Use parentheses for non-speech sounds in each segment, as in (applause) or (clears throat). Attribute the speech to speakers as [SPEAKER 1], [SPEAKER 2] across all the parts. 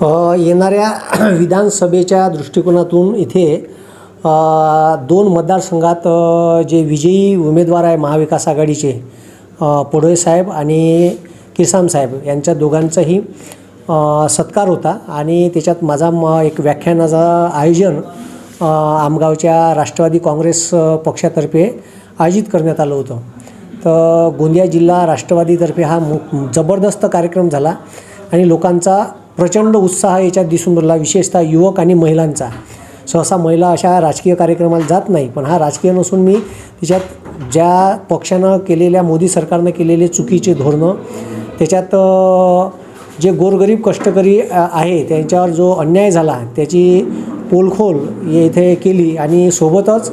[SPEAKER 1] येणाऱ्या (clears throat) विधानसभेच्या दृष्टिकोनातून इथे दोन मतदारसंघात जे विजयी उमेदवार आहे महाविकास आघाडीचे अ, पडोळे साहेब आणि किसाम साहेब यांच्या दोघांचाही सत्कार होता. आणि त्याच्यात माझा म एक व्याख्यानाचं आयोजन आमगावच्या राष्ट्रवादी काँग्रेस पक्षातर्फे आयोजित करण्यात आलं होतं. तर गोंदिया जिल्हा राष्ट्रवादीतर्फे हा मु जबरदस्त कार्यक्रम झाला आणि लोकांचा प्रचंड उत्साह याच्यात दिसून राहिला विशेषतः युवक आणि महिलांचा. सहसा महिला अशा राजकीय कार्यक्रमाला जात नाही पण हा राजकीय नसून मी त्याच्यात ज्या पक्षानं केलेल्या मोदी सरकारनं केलेले चुकीचे धोरणं त्याच्यात जे गोरगरीब कष्टकरी आहे त्यांच्यावर जो अन्याय झाला त्याची पोलखोल येथे केली आणि सोबतच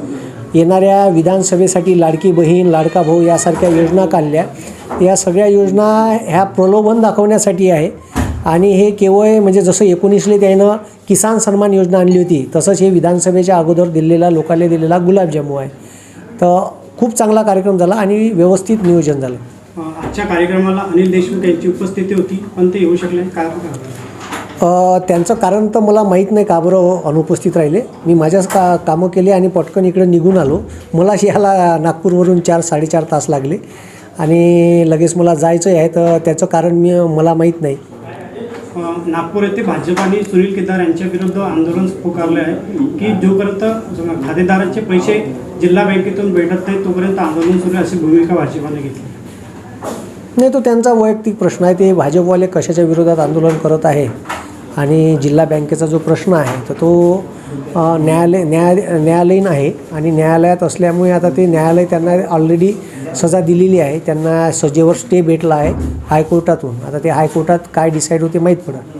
[SPEAKER 1] येणाऱ्या विधानसभेसाठी लाडकी बहीण लाडका भाऊ यासारख्या योजना काढल्या. या सगळ्या योजना ह्या प्रलोभन दाखवण्यासाठी आहे. आणि हे केवळ म्हणजे जसं एकोणीसले त्यानं किसान सन्मान योजना आणली होती तसंच हे विधानसभेच्या अगोदर दिलेला लोकांना दिलेला गुलाबजामू आहे. तर खूप चांगला कार्यक्रम झाला आणि व्यवस्थित नियोजन झालं.
[SPEAKER 2] आजच्या कार्यक्रमाला अनिल देशमुख यांची उपस्थिती होती पण ते येऊ शकले. काय
[SPEAKER 1] त्यांचं कारण तर मला माहीत नाही का बरं अनुपस्थित राहिले. मी माझ्याच का कामं केली आणि पटकन इकडे निघून आलो. मला (laughs) याला नागपूरवरून चार साडेचार तास लागले. आणि लगेच मला जायचं आहे तर त्याचं कारण मी मला माहीत नाही.
[SPEAKER 2] नागपूर येथे भाजप आणि सुनील केदार यांच्या विरुद्ध आंदोलन पुकारले आहे की जोपर्यंत खातेदारांचे पैसे जिल्हा बँकेतून भेटत नाही तोपर्यंत आंदोलन सुरू अशी भूमिका भाजपाने घेतली.
[SPEAKER 1] नाही तो त्यांचा वैयक्तिक प्रश्न आहे ते भाजपवाले कशाच्या विरोधात आंदोलन करत आहे? आणि जिल्हा बँकेचा जो प्रश्न आहे तर तो न्यायालय न्याय न्यायालयीन आहे आणि न्यायालयात असल्यामुळे आता ते न्यायालय त्यांना ऑलरेडी सजा दिलेली आहे. त्यांना सजेवर स्टे भेटला आहे हायकोर्टातून. आता ते हायकोर्टात काय डिसाईड होते माहीत पडत.